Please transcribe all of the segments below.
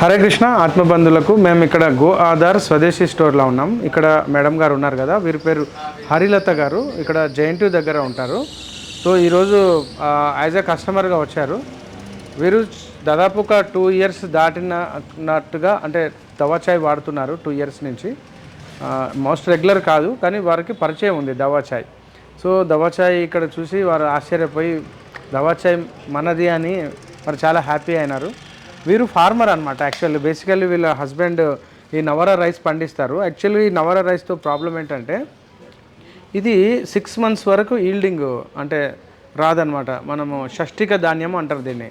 హరే కృష్ణ ఆత్మబంధులకు మేము ఇక్కడ గో ఆధార్ స్వదేశీ స్టోర్లో ఉన్నాం. ఇక్కడ మేడం గారు ఉన్నారు కదా వీరి పేరు హరిలత గారు. ఇక్కడ జేఎన్టీ దగ్గర ఉంటారు. సో ఈరోజు యాజ్ ఎ కస్టమర్గా వచ్చారు. వీరు దాదాపు ఒక టూ ఇయర్స్ దాటినట్టుగా అంటే దవా చాయ్ వాడుతున్నారు టూ ఇయర్స్ నుంచి. మోస్ట్ రెగ్యులర్ కాదు కానీ వారికి పరిచయం ఉంది దవా చాయ్. సో దవా చాయ్ ఇక్కడ చూసి వారు ఆశ్చర్యపోయి దవా చాయ్ మనది అని వారు చాలా హ్యాపీ అయినారు. వీరు ఫార్మర్ అనమాట యాక్చువల్లీ బేసికల్లీ వీళ్ళ హస్బెండ్ ఈ నవర రైస్ పండిస్తారు. యాక్చువల్లీ ఈ నవర రైస్తో ప్రాబ్లం ఏంటంటే ఇది సిక్స్ మంత్స్ వరకు ఈల్డింగ్ అంటే రాదనమాట మనము షష్టిక ధాన్యం అంటారు దీన్ని.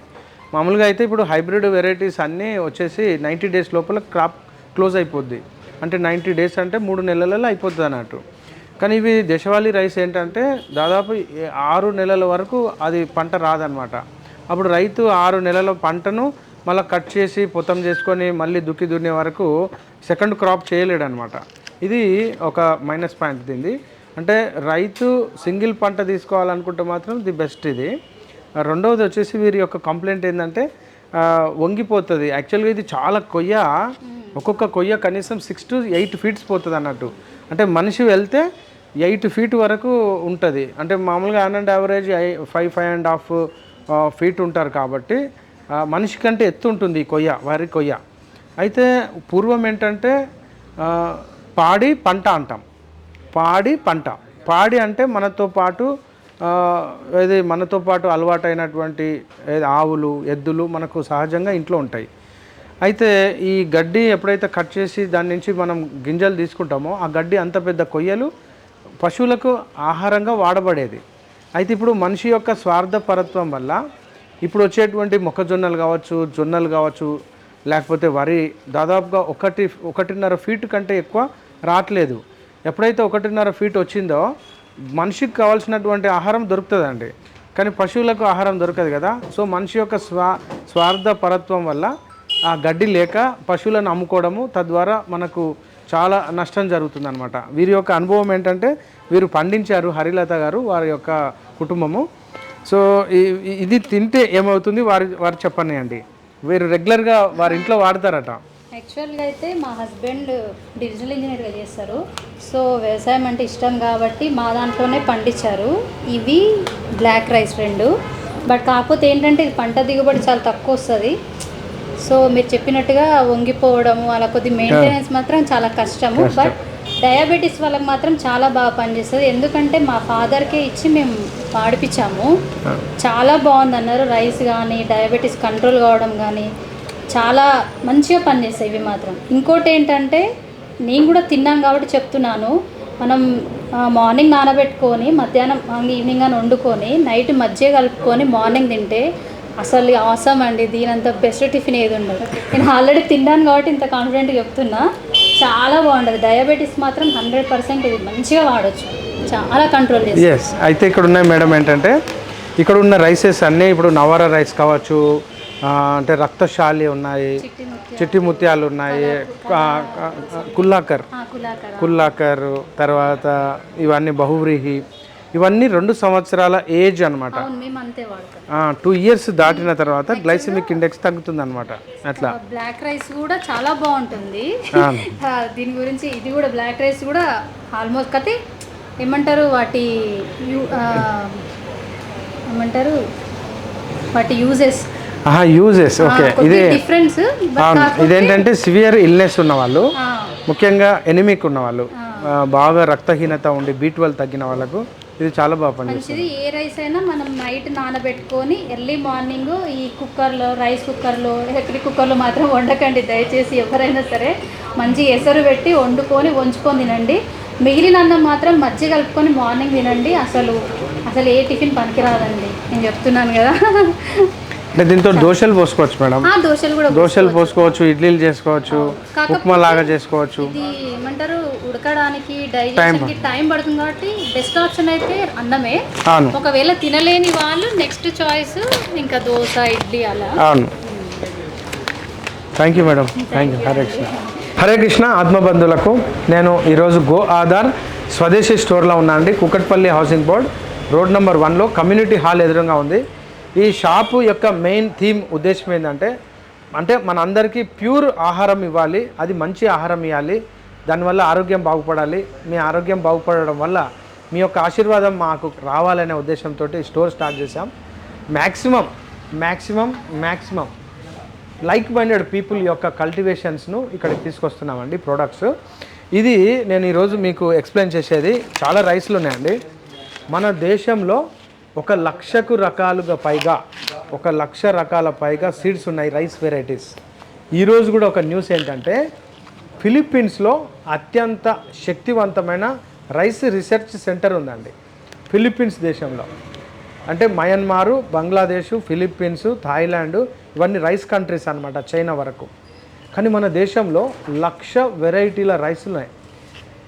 మామూలుగా అయితే ఇప్పుడు హైబ్రిడ్ వెరైటీస్ అన్నీ వచ్చేసి నైంటీ డేస్ లోపల క్రాప్ క్లోజ్ అయిపోద్ది. అంటే నైంటీ డేస్ అంటే మూడు నెలలలో అయిపోతుంది అన్నట్టు. కానీ ఇవి దేశవాళీ రైస్ ఏంటంటే దాదాపు ఆరు నెలల వరకు అది పంట రాదనమాట అప్పుడు రైతు ఆరు నెలల పంటను మళ్ళీ కట్ చేసి పొతం చేసుకొని మళ్ళీ దుక్కి దున్నే వరకు సెకండ్ క్రాప్ చేయలేడనమాట. ఇది ఒక మైనస్ పాయింట్ దీన్ని అంటే రైతు సింగిల్ పంట తీసుకోవాలనుకుంటే మాత్రం ది బెస్ట్ ఇది. రెండవది వచ్చేసి వీరి యొక్క కంప్లైంట్ ఏంటంటే వంగిపోతుంది. యాక్చువల్గా ఇది చాలా కొయ్య. ఒక్కొక్క కొయ్య కనీసం సిక్స్ టు ఎయిట్ ఫీట్స్ పోతుంది అన్నట్టు. అంటే మనిషి వెళ్తే ఎయిట్ ఫీట్ వరకు ఉంటుంది. అంటే మామూలుగా on and average five five and half feet ఉంటారు కాబట్టి మనిషి కంటే ఎత్తు ఉంటుంది కొయ్య వరి కొయ్య. అయితే పూర్వం ఏంటంటే పాడి పంట అంటాం. పాడి పంట. పాడి అంటే మనతో పాటు ఆ, ఏది మనతో పాటు అలవాటైనటువంటి ఆవులు ఎద్దులు మనకు సహజంగా ఇంట్లో ఉంటాయి. అయితే ఈ గడ్డి ఎప్పుడైతే కట్ చేసి దాని నుంచి మనం గింజలు తీసుకుంటామో ఆ గడ్డి అంత పెద్ద కొయ్యలు పశువులకు ఆహారంగా వాడబడేది. అయితే ఇప్పుడు మనిషి యొక్క స్వార్థపరత్వం వల్ల ఇప్పుడు వచ్చేటువంటి మొక్కజొన్నలు కావచ్చు జొన్నలు కావచ్చు లేకపోతే వరి దాదాపుగా ఒకటి ఒకటిన్నర ఫీట్ కంటే ఎక్కువ రావట్లేదు ఎప్పుడైతే ఒకటిన్నర ఫీట్ వచ్చిందో మనిషికి కావాల్సినటువంటి ఆహారం దొరుకుతుందండి. కానీ పశువులకు ఆహారం దొరకదు కదా. సో మనిషి యొక్క స్వా స్వార్థపరత్వం వల్ల ఆ గడ్డి లేక పశువులను అమ్ముకోవడము తద్వారా మనకు చాలా నష్టం జరుగుతుందన్నమాట. వీరి యొక్క అనుభవం ఏంటంటే వీరు పండించారు హరిలత గారు వారి యొక్క కుటుంబము. సో ఇది తింటే ఏమవుతుంది? వారి వారు చెప్పండి అండి వీరు రెగ్యులర్గా వారి ఇంట్లో వాడతారట. యాక్చువల్గా అయితే మా హస్బెండ్ డిజిటల్ ఇంజనీర్గా చేస్తారు సో వ్యవసాయం అంటే ఇష్టం కాబట్టి మా దాంట్లోనే పండించారు. ఇవి బ్లాక్ రైస్ రెండు. బట్ కాకపోతే ఏంటంటే ఇది పంట దిగుబడి చాలా తక్కువ వస్తుంది. సో మీరు చెప్పినట్టుగా వంగిపోవడము అలా కొద్ది మెయింటెనెన్స్ మాత్రం చాలా కష్టము. బట్ డయాబెటీస్ వాళ్ళకి మాత్రం చాలా బాగా పనిచేస్తుంది. ఎందుకంటే మా ఫాదర్కే ఇచ్చి మేము వాడిపించాము చాలా బాగుంది అన్నారు రైస్ కానీ డయాబెటీస్ కంట్రోల్ కావడం కానీ చాలా మంచిగా పనిచేస్తాయి ఇవి మాత్రం. ఇంకోటి ఏంటంటే నేను కూడా తిన్నాం కాబట్టి చెప్తున్నాను. మనం మార్నింగ్ నానబెట్టుకొని మధ్యాహ్నం ఈవినింగ్ అని వండుకొని నైట్ మధ్య కలుపుకొని మార్నింగ్ తింటే అసలు అవసరం అండి దీనంత బెస్ట్ టిఫిన్ ఏది ఉండదు. నేను ఆల్రెడీ తిన్నాను కాబట్టి ఇంత కాన్ఫిడెంట్గా చెప్తున్నా. చాలా బాగుంటుంది. డయాబెటీస్ మాత్రం హండ్రెడ్ పర్సెంట్ ఇది మంచిగా వాడచ్చు. చాలా కంట్రోల్ ఎస్ అయితే ఇక్కడ ఉన్నాయి మేడం ఏంటంటే ఇక్కడ ఉన్న రైసెస్ అన్నీ ఇప్పుడు నవర రైస్ కావచ్చు అంటే రక్తశాలి ఉన్నాయి చిట్టి ముత్యాలు, ఉన్నాయి కుల్లాకర్. కుల్లాకర్ తర్వాత ఇవన్నీ బహువ్రీహి ఇవన్నీ రెండు సంవత్సరాల ఏజ్ అనమాట టూ ఇయర్స్ దాటిన తర్వాత గ్లైసెమిక్ ఇండెక్స్ తగ్గుతుంది అనమాట అట్లా. బ్లాక్ రైస్ కూడా చాలా బాగుంటుంది. దీని గురించి ఇది కూడా బ్లాక్ రైస్ కూడా ఆల్మోస్ట్ కతే ఏమంటారు వాటి ఏమంటారు వాటి యూజెస్ యూజెస్ ఓకే ఇదే డిఫరెన్స్ ఇదేంటంటే సివియర్ ఇల్నెస్ ఉన్న వాళ్ళు ముఖ్యంగా ఎనిమిక్ ఉన్న వాళ్ళు బాగా రక్తహీనత ఉండి బీ తగ్గిన వాళ్ళకు ఇది చాలా బాగా మంచిది. ఏ రైస్ అయినా మనం నైట్ నానబెట్టుకొని ఎర్లీ మార్నింగ్ ఈ కుక్కర్లో రైస్ కుక్కర్లో హెక్రీ కుక్కర్లో మాత్రం వండకండి. దయచేసి ఎవరైనా సరే మంచి ఎసరు పెట్టి వండుకొని వంచుకొని తినండి. మిగిలిన అన్నం మాత్రం మజ్జిగ కలుపుకొని మార్నింగ్ తినండి. అసలు అసలు ఏ టిఫిన్ పనికిరాదండి. నేను చెప్తున్నాను కదా. అంటే దీంతో దోశలు పోసుకోవచ్చు మేడం. దోశలు కూడా దోశలు పోసుకోవచ్చు ఇడ్లీలు చేసుకోవచ్చు ఉప్మా లాగా చేసుకోవచ్చు. ఏమంటారు ఉడకడానికి టైం పడుతుంది. కాబట్టి బెస్ట్ ఆప్షన్ అయితే అన్నమే. అవును. ఒకవేళ తినలేని వాళ్ళు నెక్స్ట్ చాయిస్ ఇంకా దోశ ఇడ్లీ అలా. అవును. Thank you madam thank you Hare Krishna Hare Krishna ఆత్మబంధువులకు. నేను ఈరోజు గో ఆధార్ స్వదేశీ స్టోర్లో ఉన్నా అండి Kukatpally housing board. Road number వన్లో కమ్యూనిటీ హాల్ ఎదురుగా ఉంది. ఈ షాపు యొక్క మెయిన్ థీమ్ ఉద్దేశం ఏంటంటే అంటే మన అందరికీ ప్యూర్ ఆహారం ఇవ్వాలి అది మంచి ఆహారం ఇవ్వాలి దానివల్ల ఆరోగ్యం బాగుపడాలి. మీ ఆరోగ్యం బాగుపడడం వల్ల మీ యొక్క ఆశీర్వాదం మాకు రావాలనే ఉద్దేశంతో స్టోర్ స్టార్ట్ చేశాం. Maximum maximum maximum like minded people యొక్క కల్టివేషన్స్ను ఇక్కడికి తీసుకొస్తున్నామండి ప్రోడక్ట్స్. ఇది నేను ఈరోజు మీకు ఎక్స్ప్లెయిన్ చేసేది చాలా రైస్లు ఉన్నాయండి మన దేశంలో ఒక లక్షకు రకాలుగా పైగా ఒక లక్ష రకాల పైగా సీడ్స్ ఉన్నాయి రైస్ వెరైటీస్ ఈరోజు కూడా ఒక న్యూస్ ఏంటంటే ఫిలిప్పీన్స్లో అత్యంత శక్తివంతమైన రైస్ రీసెర్చ్ సెంటర్ ఉందండి. ఫిలిప్పీన్స్ దేశంలో. అంటే మయన్మారు బంగ్లాదేశ్ ఫిలిప్పీన్స్ థాయిలాండ్ ఇవన్నీ రైస్ కంట్రీస్ అనమాట చైనా వరకు. కానీ మన దేశంలో లక్ష వెరైటీల రైస్ ఉన్నాయి.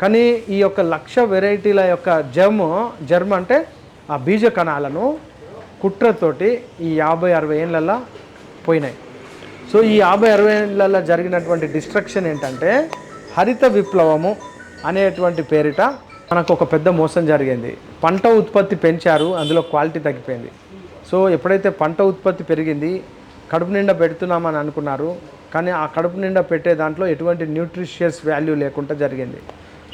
కానీ ఈ యొక్క లక్ష వెరైటీల యొక్క జర్మ్ జర్మ్ అంటే ఆ బీజ కణాలను కుట్రతోటి ఈ యాభై అరవై ఏళ్ళల్లో పోయినాయి. సో ఈ యాభై అరవై ఏళ్ళల్లో జరిగినటువంటి డిస్ట్రక్షన్ ఏంటంటే హరిత విప్లవము అనేటువంటి పేరిట మనకు ఒక పెద్ద మోసం జరిగింది. పంట ఉత్పత్తి పెంచారు అందులో క్వాలిటీ తగ్గిపోయింది. సో ఎప్పుడైతే పంట ఉత్పత్తి పెరిగింది కడుపు నిండా పెడుతున్నామని అనుకున్నారు కానీ ఆ కడుపు నిండా పెట్టే దాంట్లో ఎటువంటి న్యూట్రిషియస్ వాల్యూ లేకుండా జరిగింది.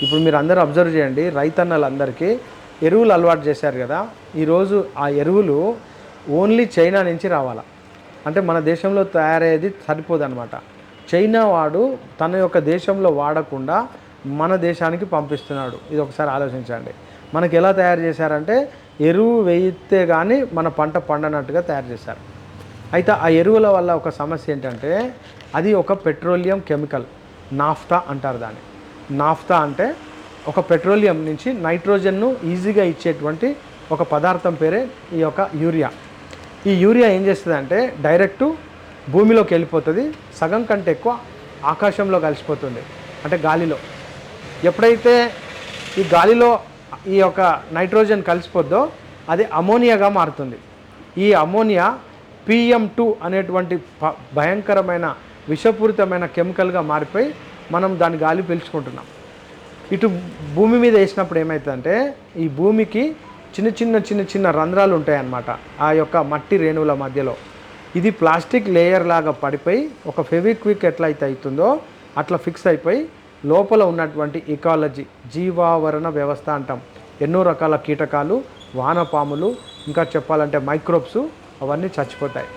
ఇప్పుడు మీరు అందరూ అబ్జర్వ్ చేయండి రైతన్నలందరికీ ఎరువులు అలవాటు చేశారు కదా ఈరోజు ఆ ఎరువులు ఓన్లీ చైనా నుంచి రావాలా? అంటే మన దేశంలో తయారయ్యేది సరిపోదన్నమాట. చైనా వాడు తన యొక్క దేశంలో వాడకుండా మన దేశానికి పంపిస్తున్నాడు. ఇది ఒకసారి ఆలోచించండి. మనకి ఎలా తయారు చేశారంటే ఎరువు వేయితే కానీ మన పంట పండనట్టుగా తయారు చేశారు. అయితే ఆ ఎరువుల వల్ల ఒక సమస్య ఏంటంటే అది ఒక పెట్రోలియం కెమికల్ నాఫ్తా అంటారు దాన్ని. నాఫ్తా అంటే ఒక పెట్రోలియం నుంచి నైట్రోజన్ను ఈజీగా ఇచ్చేటువంటి ఒక పదార్థం పేరే ఈ యొక్క యూరియా. ఈ యూరియా ఏం చేస్తుంది అంటే డైరెక్ట్ భూమిలోకి వెళ్ళిపోతుంది సగం కంటే ఎక్కువ ఆకాశంలో కలిసిపోతుంది అంటే గాలిలో. ఎప్పుడైతే ఈ గాలిలో ఈ యొక్క నైట్రోజన్ కలిసిపోద్దో అది అమోనియాగా మారుతుంది. ఈ అమోనియా పిఎం టూ అనేటువంటి భయంకరమైన విషపూరితమైన కెమికల్గా మారిపోయి మనం దాని గాలి పీల్చుకుంటున్నాం. ఇటు భూమి మీద వేసినప్పుడు ఏమవుతుందంటే ఈ భూమికి చిన్న చిన్న చిన్న చిన్న రంధ్రాలు ఉంటాయన్నమాట. ఆ యొక్క మట్టి రేణువుల మధ్యలో. ఇది ప్లాస్టిక్ లేయర్ లాగా పడిపోయి ఒక ఫెవిక్విక్ ఎట్లయితే అవుతుందో అట్లా ఫిక్స్ అయిపోయి లోపల ఉన్నటువంటి ఇకాలజీ జీవావరణ వ్యవస్థ అంటాం. ఎన్నో రకాల కీటకాలు వానపాములు ఇంకా చెప్పాలంటే మైక్రోబ్స్ అవన్నీ చచ్చిపోతాయి.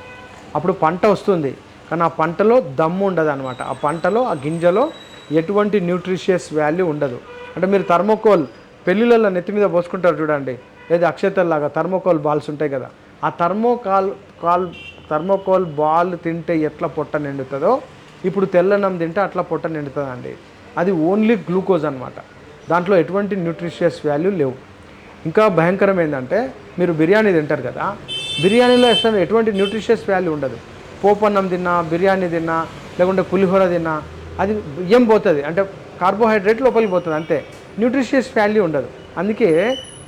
అప్పుడు పంట వస్తుంది. కానీ ఆ పంటలో దమ్ము ఉండదు అనమాట ఆ పంటలో ఆ గింజలో ఎటువంటి న్యూట్రిషియస్ వాల్యూ ఉండదు. అంటే మీరు థర్మోకోల్ పెళ్ళిళ్ళల్లో నెత్తి మీద పోసుకుంటారు చూడండి. లేదా అక్షతల్లాగా థర్మోకోల్ బాల్స్ ఉంటాయి కదా. ఆ థర్మోకాల్ కాల్ థర్మోకోల్ బాల్ తింటే ఎట్లా పొట్ట నిండుతుందో ఇప్పుడు తెల్లన్నం తింటే అట్లా పొట్ట నిండుతుందండి. అది ఓన్లీ గ్లూకోజ్ అనమాట దాంట్లో ఎటువంటి న్యూట్రిషియస్ వాల్యూ లేవు. ఇంకా భయంకరం ఏంటంటే మీరు బిర్యానీ తింటారు కదా. బిర్యానీలో అసలు ఎటువంటి న్యూట్రిషియస్ వాల్యూ ఉండదు. పోపన్నం తిన్నా బిర్యానీ తిన్నా లేకుంటే పులిహోర తిన్నా అది బియ్యం పోతుంది? అంటే కార్బోహైడ్రేట్ లోపలికి పోతుంది అంతే. న్యూట్రిషియస్ వాల్యూ ఉండదు. అందుకే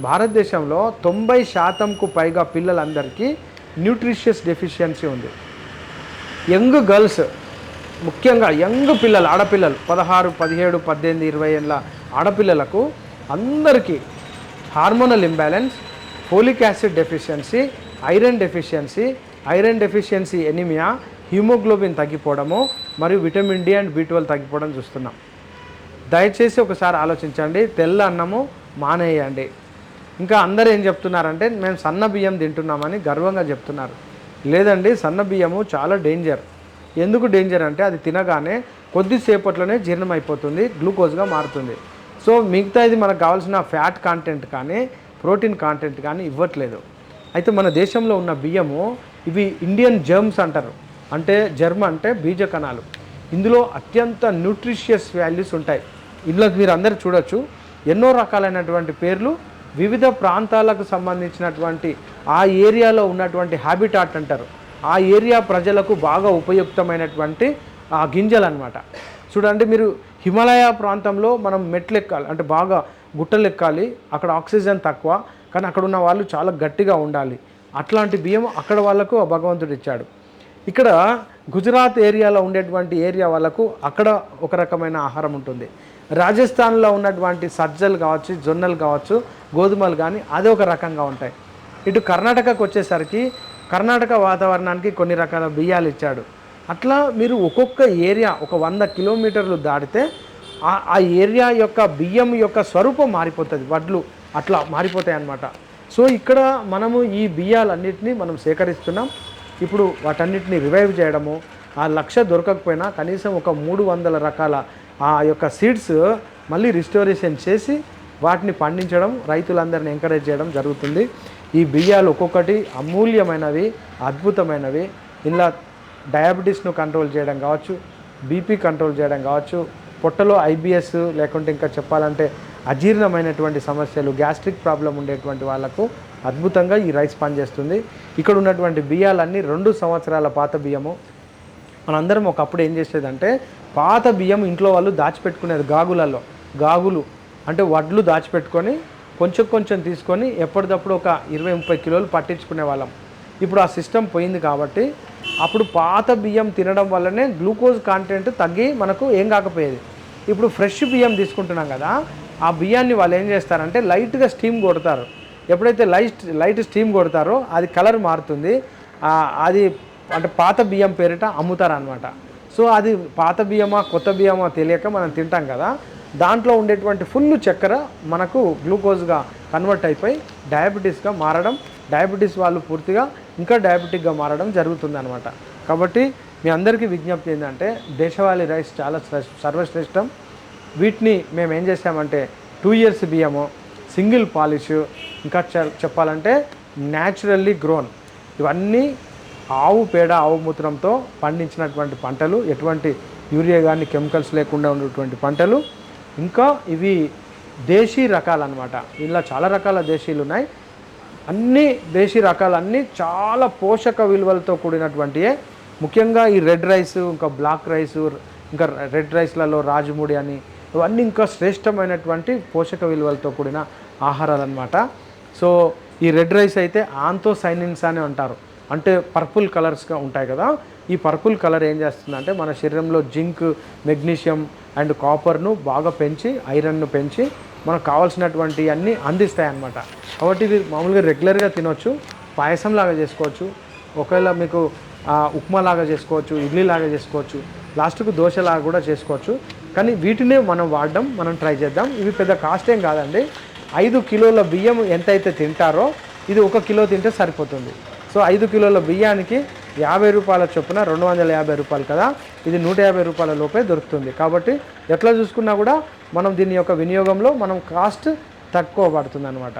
భారతదేశంలో తొంభై శాతంకు పైగా పిల్లలందరికీ న్యూట్రిషియస్ డెఫిషియన్సీ ఉంది. యంగ్ గర్ల్స్ ముఖ్యంగా యంగ్ పిల్లలు ఆడపిల్లలు పదహారు పదిహేడు పద్దెనిమిది ఇరవై ఏళ్ళ ఆడపిల్లలకు అందరికీ hormonal imbalance folic acid deficiency iron deficiency iron deficiency anaemia haemoglobin తగ్గిపోవడము మరియు vitamin D and B twelve తగ్గిపోవడం చూస్తున్నాం. దయచేసి ఒకసారి ఆలోచించండి. తెల్ల అన్నము మానేయండి. ఇంకా అందరూ ఏం చెప్తున్నారంటే మేము సన్న బియ్యం తింటున్నామని గర్వంగా చెప్తున్నారు. లేదండి సన్న బియ్యము చాలా డేంజర్. ఎందుకు డేంజర్ అంటే అది తినగానే కొద్దిసేపట్లోనే జీర్ణం అయిపోతుంది గ్లూకోజ్గా మారుతుంది. సో మిగతా ఇది మనకు కావాల్సిన ఫ్యాట్ కాంటెంట్ కానీ ప్రోటీన్ కాంటెంట్ కానీ ఇవ్వట్లేదు. అయితే మన దేశంలో ఉన్న బియ్యము ఇవి ఇండియన్ జర్మ్స్ అంటారు. అంటే జర్మ అంటే బీజ కణాలు. ఇందులో అత్యంత న్యూట్రిషియస్ వాల్యూస్ ఉంటాయి. ఇందులోకి మీరు అందరు చూడొచ్చు. ఎన్నో రకాలైనటువంటి పేర్లు వివిధ ప్రాంతాలకు సంబంధించినటువంటి ఆ ఏరియాలో ఉన్నటువంటి హ్యాబిటాట్ అంటారు. ఆ ఏరియా ప్రజలకు బాగా ఉపయుక్తమైనటువంటి ఆ గింజలు అనమాట చూడండి మీరు హిమాలయ ప్రాంతంలో మనం మెట్లు ఎక్కాలి అంటే బాగా గుట్టలు ఎక్కాలి అక్కడ ఆక్సిజన్ తక్కువ కానీ అక్కడ ఉన్న వాళ్ళు చాలా గట్టిగా ఉండాలి. అట్లాంటి బియ్యం అక్కడ వాళ్ళకు ఆ భగవంతుడు ఇచ్చాడు. ఇక్కడ గుజరాత్ ఏరియాలో ఉండేటువంటి ఏరియా వాళ్ళకు అక్కడ ఒక రకమైన ఆహారం ఉంటుంది. రాజస్థాన్లో ఉన్నటువంటి సజ్జలు కావచ్చు జొన్నలు కావచ్చు గోధుమలు కానీ అదే ఒక రకంగా ఉంటాయి. ఇటు కర్ణాటకకు వచ్చేసరికి కర్ణాటక వాతావరణానికి కొన్ని రకాల బియ్యాలు ఇచ్చాడు. అట్లా మీరు ఒక్కొక్క ఏరియా ఒక వంద కిలోమీటర్లు దాటితే ఆ- ఏరియా యొక్క బియ్యం యొక్క స్వరూపం మారిపోతుంది వడ్లు అట్లా మారిపోతాయి అన్నమాట సో ఇక్కడ మనము ఈ బియ్యాలన్నింటినీ మనం సేకరిస్తున్నాం. ఇప్పుడు వాటన్నిటిని రివైవ్ చేయడము ఆ లక్ష దొరకకపోయినా కనీసం ఒక మూడు వందల రకాల ఆ యొక్క సీడ్స్ మళ్ళీ రిస్టోరేషన్ చేసి వాటిని పండించడం రైతులందరిని ఎంకరేజ్ చేయడం జరుగుతుంది. ఈ బియ్యాలు ఒక్కొక్కటి అమూల్యమైనవి అద్భుతమైనవి. ఇలా డయాబెటీస్ను కంట్రోల్ చేయడం కావచ్చు బీపీ కంట్రోల్ చేయడం కావచ్చు పొట్టలో ఐబిఎస్ లేకుంటే ఇంకా చెప్పాలంటే అజీర్ణమైనటువంటి సమస్యలు గ్యాస్ట్రిక్ ప్రాబ్లం ఉండేటువంటి వాళ్ళకు అద్భుతంగా ఈ రైస్ పనిచేస్తుంది ఇక్కడ ఉన్నటువంటి బియ్యాలన్నీ రెండు సంవత్సరాల పాత బియ్యము. మనందరం ఒకప్పుడు ఏం చేసేదంటే పాత బియ్యం ఇంట్లో వాళ్ళు దాచిపెట్టుకునేది గాగులలో. గాగులు అంటే వడ్లు దాచిపెట్టుకొని కొంచెం కొంచెం తీసుకొని ఎప్పటికప్పుడు ఒక ఇరవై ముప్పై కిలోలు పట్టించుకునే వాళ్ళం. ఇప్పుడు ఆ సిస్టమ్ పోయింది కాబట్టి అప్పుడు పాత బియ్యం తినడం వల్లనే గ్లూకోజ్ కాంటెంట్ తగ్గి మనకు ఏం కాకపోయేది. ఇప్పుడు ఫ్రెష్ బియ్యం తీసుకుంటున్నాం కదా ఆ బియ్యాన్ని వాళ్ళు ఏం చేస్తారంటే లైట్గా స్టీమ్ కొడతారు. ఎప్పుడైతే లైట్ లైట్ స్టీమ్ కొడతారో అది కలర్ మారుతుంది. అది అంటే పాత బియ్యం పేరిట అమ్ముతారనమాట సో అది పాత బియ్యమా కొత్త బియ్యమా తెలియక మనం తింటాం కదా. దాంట్లో ఉండేటువంటి ఫుల్ చక్కెర మనకు గ్లూకోజ్గా కన్వర్ట్ అయిపోయి డయాబెటీస్గా మారడం డయాబెటీస్ వాళ్ళు పూర్తిగా ఇంకా డయాబెటిక్గా మారడం జరుగుతుంది కాబట్టి మీ అందరికీ విజ్ఞప్తి ఏంటంటే దేశవాళీ రైస్ చాలా సర్వశ్రేష్టం. వీటిని మేము ఏం చేసామంటే టూ ఇయర్స్ బియ్యము సింగిల్ పాలిష్. ఇంకా చె- చెప్పాలంటే న్యాచురల్లీ గ్రోన్. ఇవన్నీ ఆవు పేడ ఆవు మూత్రంతో పండించినటువంటి పంటలు. ఎటువంటి యూరియా కానీ కెమికల్స్ లేకుండా ఉన్నటువంటి పంటలు. ఇంకా ఇవి దేశీ రకాలు అనమాట ఇలా చాలా రకాల దేశీలు ఉన్నాయి. అన్ని దేశీ రకాలన్నీ చాలా పోషక విలువలతో కూడినటువంటివే ముఖ్యంగా ఈ రెడ్ రైస్ ఇంకా బ్లాక్ రైస్ ఇంకా రెడ్ రైస్లలో రాజముడి అని ఇవన్నీ ఇంకా శ్రేష్టమైనటువంటి పోషక విలువలతో కూడిన ఆహారాలు అనమాట సో ఈ రెడ్ రైస్ అయితే ఆంతోసైనిన్స్ అని అంటారు. అంటే పర్పుల్ కలర్స్గా ఉంటాయి కదా. ఈ పర్పుల్ కలర్ ఏం చేస్తుందంటే మన శరీరంలో జింక్ మెగ్నీషియం అండ్ కాపర్ను బాగా పెంచి ఐరన్ను పెంచి మనకు కావాల్సినటువంటి అన్నీ అందిస్తాయి అన్నమాట కాబట్టి ఇది మామూలుగా రెగ్యులర్గా తినొచ్చు పాయసం లాగా చేసుకోవచ్చు. ఒకవేళ మీకు ఉప్మా లాగా చేసుకోవచ్చు ఇడ్లీ లాగా చేసుకోవచ్చు లాస్ట్కు దోశలాగా కూడా చేసుకోవచ్చు. కానీ వీటినే మనం వాడడం మనం ట్రై చేద్దాం. ఇవి పెద్ద కాస్ట్ ఏం కాదండి. ఐదు కిలోల బియ్యం ఎంతైతే తింటారో ఇది ఒక కిలో తింటే సరిపోతుంది. సో ఐదు కిలోల బియ్యానికి యాభై రూపాయల చొప్పున రెండు వందల యాభై రూపాయలు కదా ఇది నూట యాభై రూపాయల లోపే దొరుకుతుంది. కాబట్టి ఎట్లా చూసుకున్నా కూడా మనం దీని యొక్క వినియోగంలో మనం కాస్ట్ తక్కువ పడుతుంది అనమాట